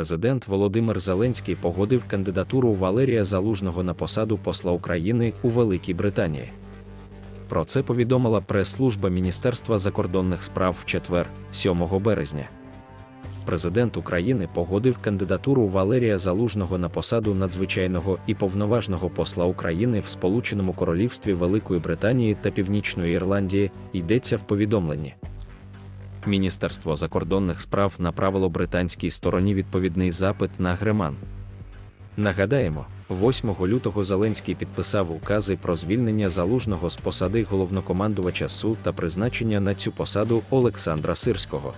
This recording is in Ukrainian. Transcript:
Президент Володимир Зеленський погодив кандидатуру Валерія Залужного на посаду посла України у Великій Британії. Про це повідомила прес-служба Міністерства закордонних справ в четвер, 7 березня. Президент України погодив кандидатуру Валерія Залужного на посаду надзвичайного і повноважного посла України в Сполученому Королівстві Великої Британії та Північної Ірландії, йдеться в повідомленні. Міністерство закордонних справ направило британській стороні відповідний запит на Греман. Нагадаємо, 8 лютого Зеленський підписав укази про звільнення залужного з посади головнокомандувача СУ та призначення на цю посаду Олександра Сирського.